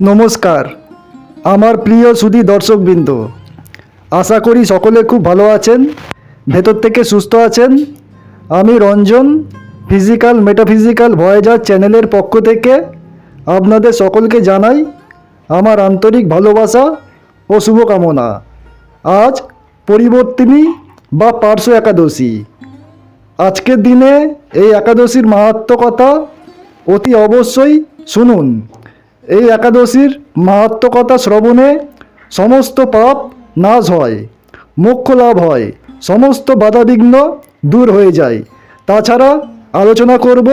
নমস্কার। আমার প্রিয় সুধী দর্শকবৃন্দ, আশা করি সকলে খুব ভালো আছেন, ভেতর থেকে সুস্থ আছেন। আমি রঞ্জন ফিজিক্যাল মেটাফিজিক্যাল ভয়েজার চ্যানেলের পক্ষ থেকে আপনাদের সকলকে জানাই আমার আন্তরিক ভালোবাসা ও শুভকামনা। আজ পরিবর্তিনী বা পার্শ্ব একাদশী। আজকের দিনে এই একাদশীর মাহাত্ম কথা অতি অবশ্যই শুনুন। এই একাদশীর মাহাত্মকতা শ্রবণে সমস্ত পাপ নাশ হয়, মোক্ষ লাভ হয়, সমস্ত বাধাবিঘ্ন দূর হয়ে যায়। তাছাড়া আলোচনা করব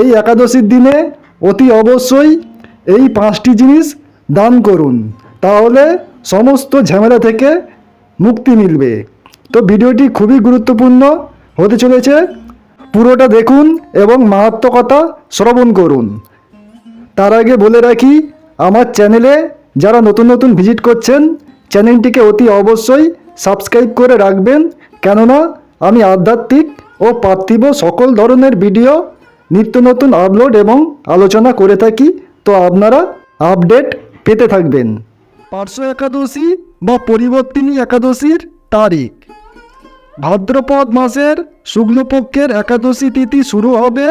এই একাদশীর দিনে অতি অবশ্যই এই পাঁচটি জিনিস দান করুন, তাহলে সমস্ত ঝামেলা থেকে মুক্তি মিলবে। তো ভিডিওটি খুবই গুরুত্বপূর্ণ হতে চলেছে। পুরোটা দেখুন এবং মাহাত্মকতা শ্রবণ করুন। তার আগে বলে রাখি, আমার চ্যানেলে যারা নতুন নতুন ভিজিট করছেন, চ্যানেলটিকে অতি অবশ্যই সাবস্ক্রাইব করে রাখবেন। কেননা, আমি আধ্যাত্মিক ও পার্থিব সকল ধরনের ভিডিও নিত্য নতুন আপলোড এবং আলোচনা করে থাকি, তো আপনারা আপডেট পেতে থাকবেন। পার্শ্ব একাদশী বা পরিবর্তিনী একাদশীর তারিখ। ভাদ্রপদ মাসের শুক্লপক্ষের একাদশী তিথি শুরু হবে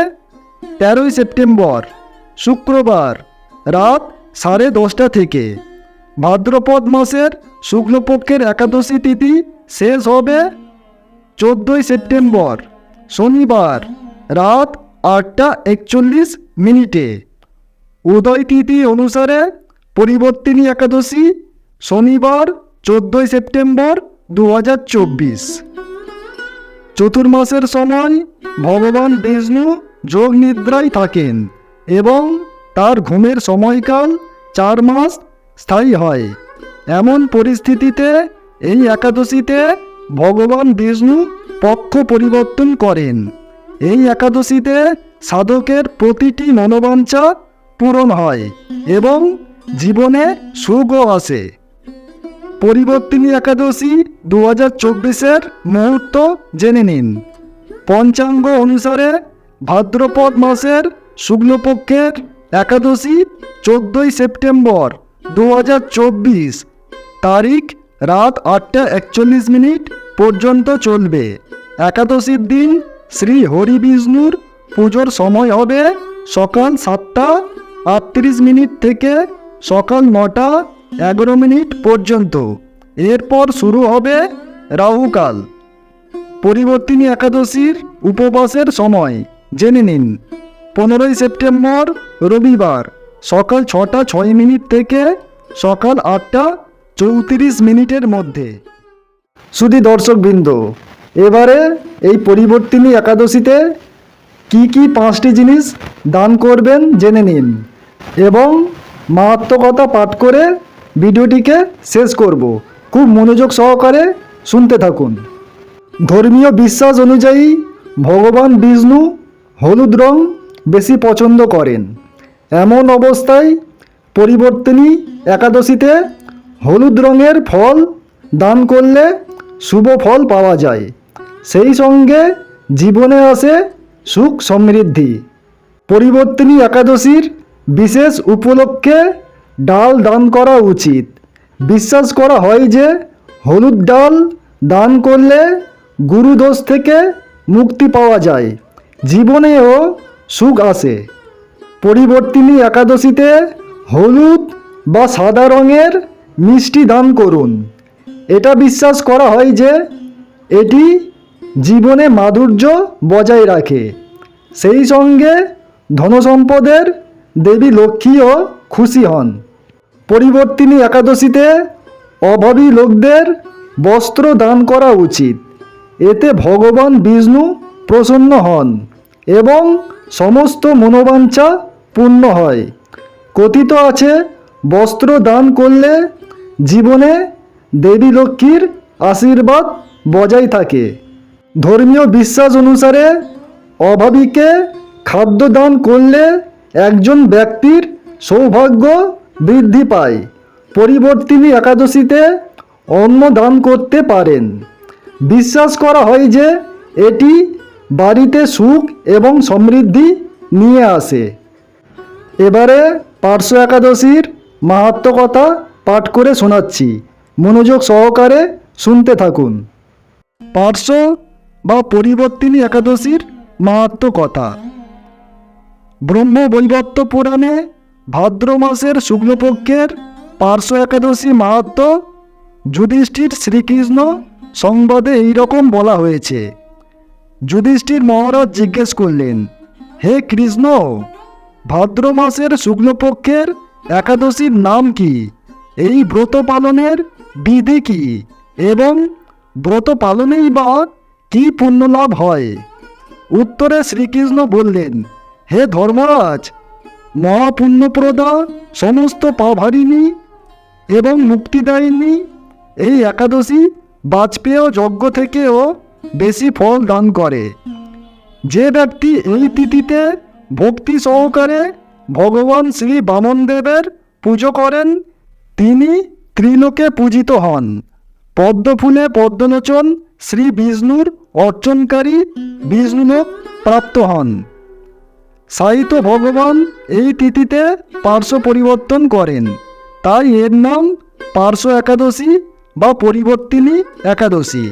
তেরোই সেপ্টেম্বর। শুক্রবার, রাত সাড়ে দশটা থেকে। ভাদ্রপদ মাসের শুক্লপক্ষের একাদশী তিথি শেষ হবে চোদ্দোই সেপ্টেম্বর, শনিবার, রাত আটটা একচল্লিশ মিনিটে। উদয় তিথি অনুসারে পরিবর্তিনী একাদশী শনিবার, চোদ্দোই সেপ্টেম্বর দু হাজার চব্বিশ। চতুর্মাসের সময় ভগবান বিষ্ণু যোগ নিদ্রায় থাকেন। এবং তার ঘুমের সময়কাল চার মাস স্থায়ী হয়। এমন পরিস্থিতিতে এই একাদশীতে ভগবান বিষ্ণু পক্ষ পরিবর্তন করেন। এই একাদশীতে সাধকের প্রতিটি মনোবাঞ্ছা পূরণ হয় এবং জীবনে সুখও আসে। পরিবর্তিনী একাদশী দু হাজার চব্বিশের মুহূর্ত জেনে নিন। পঞ্চাঙ্গ অনুসারে ভাদ্রপদ মাসের শুক্লপক্ষের একাদশী চোদ্দোই সেপ্টেম্বর দু হাজার চব্বিশ। তারিখ রাত আটটা একচল্লিশ মিনিট পর্যন্ত চলবে। একাদশীর দিন শ্রী হরি বিষ্ণুর পুজোর সময় হবে সকাল সাতটা আটত্রিশ মিনিট থেকে সকাল নটা এগারো মিনিট পর্যন্ত। এরপর শুরু হবে রাহুকাল। পরিবর্তিনী একাদশীর উপবাসের সময়। জেনে নিন। পনেরোই সেপ্টেম্বর, রবিবার, সকাল ছটা ছয় মিনিট থেকে সকাল আটটা চৌত্রিশ মিনিটের মধ্যে। শুধু দর্শকবৃন্দ, এবারে এই পরিবর্তিনী একাদশীতে কি কি পাঁচটি জিনিস দান করবেন জেনে নিন এবং মাহাত্মকতা পাঠ করে ভিডিওটিকে শেষ করব। খুব মনোযোগ সহকারে শুনতে থাকুন। ধর্মীয় বিশ্বাস অনুযায়ী ভগবান বিষ্ণু হলুদ রং বেশি পছন্দ করেন। এমন অবস্থায় পরিবর্তনী একাদশীতে হলুদ রঙের ফল দান করলে শুভ ফল পাওয়া যায়। সেই সঙ্গে জীবনে আসে সুখ সমৃদ্ধি। পরিবর্তনী একাদশীর বিশেষ উপলক্ষে ডাল দান করা উচিত। বিশ্বাস করা হয় যে হলুদ ডাল দান করলে গুরুদোষ থেকে মুক্তি পাওয়া যায়। জীবনেও সুখ আসে পরিবর্তিনী একাদশীতে হলুদ বা সাদা রঙের মিষ্টি দান করুন। এটা বিশ্বাস করা হয় যে এটি জীবনে মাধুর্য বজায় রাখে। সেই সঙ্গে ধনসম্পদের দেবী লক্ষ্মীও খুশি হন। পরিবর্তিনী একাদশীতে অভাবী লোকদের বস্ত্র দান করা উচিত। এতে ভগবান বিষ্ণু প্রসন্ন হন এবং সমস্ত মনোবাঞ্ছা পূর্ণ হয়। কথিত আছে, বস্ত্র দান করলে জীবনে দেবী লক্ষ্মীর আশীর্বাদ বজায় থাকে। ধর্মীয় বিশ্বাস অনুসারে অভাবীকে খাদ্য দান করলে একজন ব্যক্তির সৌভাগ্য বৃদ্ধি পায়। পরিবর্তিনী একাদশীতে অন্ন দান করতে পারেন। বিশ্বাস করা হয় যে এটি বাড়িতে সুখ এবং সমৃদ্ধি নিয়ে আসে। এবারে পার্শ্ব একাদশীর মাহাত্ম কথা পাঠ করে শোনাচ্ছি। মনোযোগ সহকারে শুনতে থাকুন। পার্শ্ব বা পরিবর্তিনী একাদশীর মাহাত্ম কথা। ব্রহ্ম বৈবর্ত পুরাণে ভাদ্র মাসের শুক্লপক্ষের পার্শ্ব একাদশী মাহাত্ম যুধিষ্ঠির শ্রীকৃষ্ণ সংবাদে এইরকম বলা হয়েছে। যুধিষ্ঠির মহারাজ জিজ্ঞেস করলেন, হে কৃষ্ণ, ভাদ্র মাসের শুক্লপক্ষের একাদশীর নাম কি? এই ব্রত পালনের বিধি কি? এবং ব্রত পালনেই বা কি পুণ্যলাভ হয়? উত্তরে শ্রীকৃষ্ণ বললেন, হে ধর্মরাজ, মহাপুণ্যপ্রদা সমস্ত পাভারিণী এবং মুক্তিদায়িনী এই একাদশী বাজপেয় যজ্ঞ থেকেও বেশি ফল দান করে। যে ব্যক্তি এই তিথিতে ভক্তি সহকারে ভগবান শ্রী বামনদেবের পুজো করেন, তিনি ত্রিলোকে পূজিত হন। পদ্মফুলে পদ্মলোচন শ্রী বিষ্ণুর অর্চনকারী বিষ্ণুলোক প্রাপ্ত হন। সাহিত্য ভগবান এই তিথিতে পার্শ্ব পরিবর্তন করেন। তাই এর নাম পার্শ্ব একাদশী বা পরিবর্তিনী একাদশী।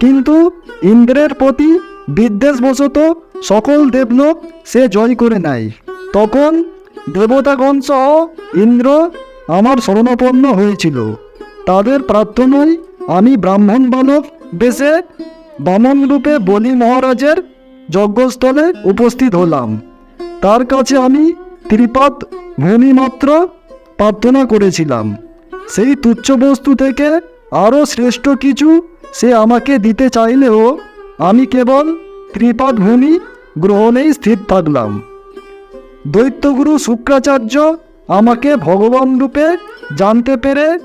কিন্তু ইন্দ্রের প্রতি বিদ্বেষবশত সকল দেবলোক সে জয় করে নেয় তখন দেবতাগণ সহ ইন্দ্র আমার শরণাপন্ন হয়েছিল। তাদের প্রার্থনায় আমি ব্রাহ্মণ বালক বেশে বামন রূপে বলি মহারাজের যজ্ঞস্থলে উপস্থিত হলাম। তার কাছে আমি ত্রিপাত ভূমিমাত্র প্রার্থনা করেছিলাম। সেই তুচ্ছ বস্তু থেকে আরও শ্রেষ্ঠ কিছু সে আমাকে দিতে চাইলেও আমি কেবল ত্রিপাদ ভূমি গ্রহণেই স্থির থাকলাম। দৈত্যগুরু শুক্রাচার্য আমাকে ভগবান রূপে জানতে পেরে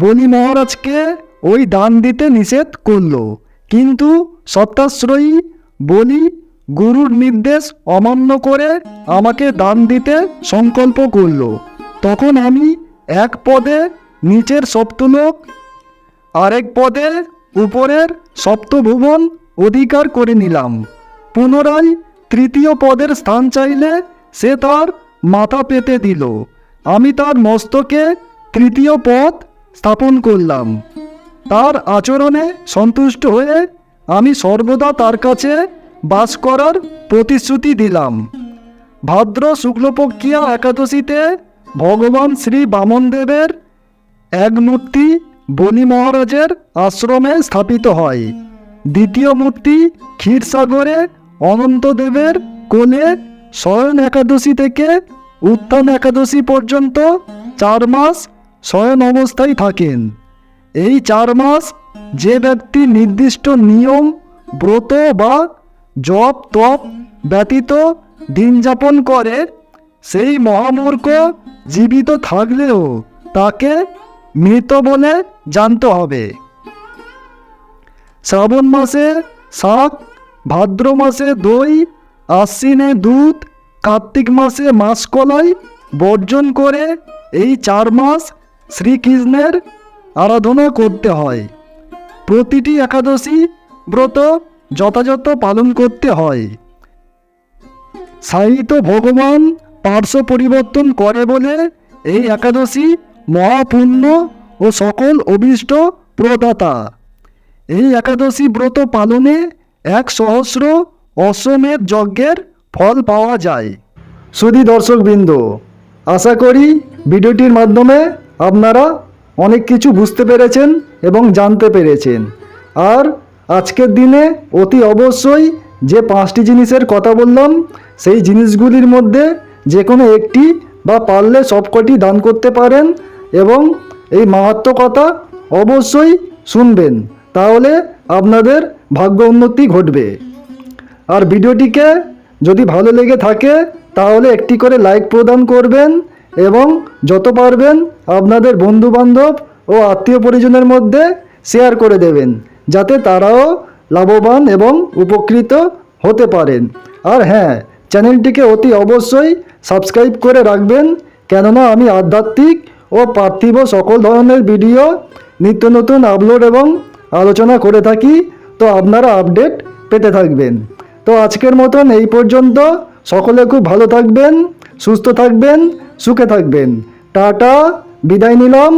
বলি মহারাজকে ওই দান দিতে নিষেধ করল। কিন্তু সত্যাশ্রয়ী বলি গুরুর নির্দেশ অমান্য করে আমাকে দান দিতে সংকল্প করল। তখন আমি এক পদে নিচের সপ্তলোক, আরেক পদে উপরের সপ্তভুবন অধিকার করে নিলাম। পুনরায় তৃতীয় পদের স্থান চাইলে সে তার মাথা পেতে দিল। আমি তার মস্তকে তৃতীয় পদ স্থাপন করলাম। তার আচরণে সন্তুষ্ট হয়ে আমি সর্বদা তার কাছে বাস করার প্রতিশ্রুতি দিলাম। ভাদ্র শুক্লপক্ষিয়া একাদশীতে ভগবান শ্রী বামনদেবের এক মূর্তি বনি মহারাজের আশ্রমে স্থাপিত হয়। দ্বিতীয় মূর্তি ক্ষীরসাগরে অনন্তদেবের কোলে শয়ন একাদশী থেকে উত্থান একাদশী পর্যন্ত চার মাস শয়ন অবস্থায় থাকেন। এই চার মাস যে ব্যক্তি নির্দিষ্ট নিয়ম, ব্রত বা জপ তপ ব্যতীত দিন যাপন করে, সেই মহামূর্খ জীবিত থাকলেও তাকে মৃত বলে জানতে হবে। শ্রাবণ মাসে শাক, ভাদ্র মাসে দই, আশ্বিনে দুধ, কার্তিক মাসে মাসকলাই বর্জন করে এই চার মাস শ্রীকৃষ্ণের আরাধনা করতে হয়। প্রতিটি একাদশী ব্রত যথাযথ পালন করতে হয়। সাহিত্য ভগবান পার্শ্ব পরিবর্তন করে বলে এই একাদশী মহাপুণ্য ও সকল অভীষ্ট প্রদাতা। এই একাদশী ব্রত পালনে এক সহস্র অশ্বমেধ যজ্ঞের ফল পাওয়া যায়। সুধী দর্শকবৃন্দ, আশা করি ভিডিওটির মাধ্যমে আপনারা অনেক কিছু বুঝতে পেরেছেন এবং জানতে পেরেছেন। আর আজকের দিনে অতি অবশ্যই যে পাঁচটি জিনিসের কথা বললাম, সেই জিনিসগুলির মধ্যে যে কোনো একটি বা পারলে সবকটি দান করতে পারেন। এবং এই মাহাত্ম কথা অবশ্যই শুনবেন। তাহলে আপনাদের ভাগ্য উন্নতি ঘটবে। আর ভিডিওটিকে যদি ভালো লেগে থাকে, তাহলে একটি করে লাইক প্রদান করবেন এবং যত পারবেন আপনাদের বন্ধু বান্ধব ও আত্মীয় পরিজনের মধ্যে শেয়ার করে দেবেন, যাতে তারাও লাভবান এবং উপকৃত হতে পারেন। আর হ্যাঁ চ্যানেলটিকে অতি অবশ্যই সাবস্ক্রাইব করে রাখবেন, কেননা আমি আধ্যাত্মিক ও পার্থিব সকল ধরনের ভিডিও, নিত্য নতুন আপলোড এবং আলোচনা করে থাকি, তো আপনারা আপডেট পেতে থাকবেন। তো আজকের মতন এই পর্যন্ত। সকলে খুব ভালো থাকবেন, সুস্থ থাকবেন, সুখে থাকবেন। টাটা, বিদায় নিলাম।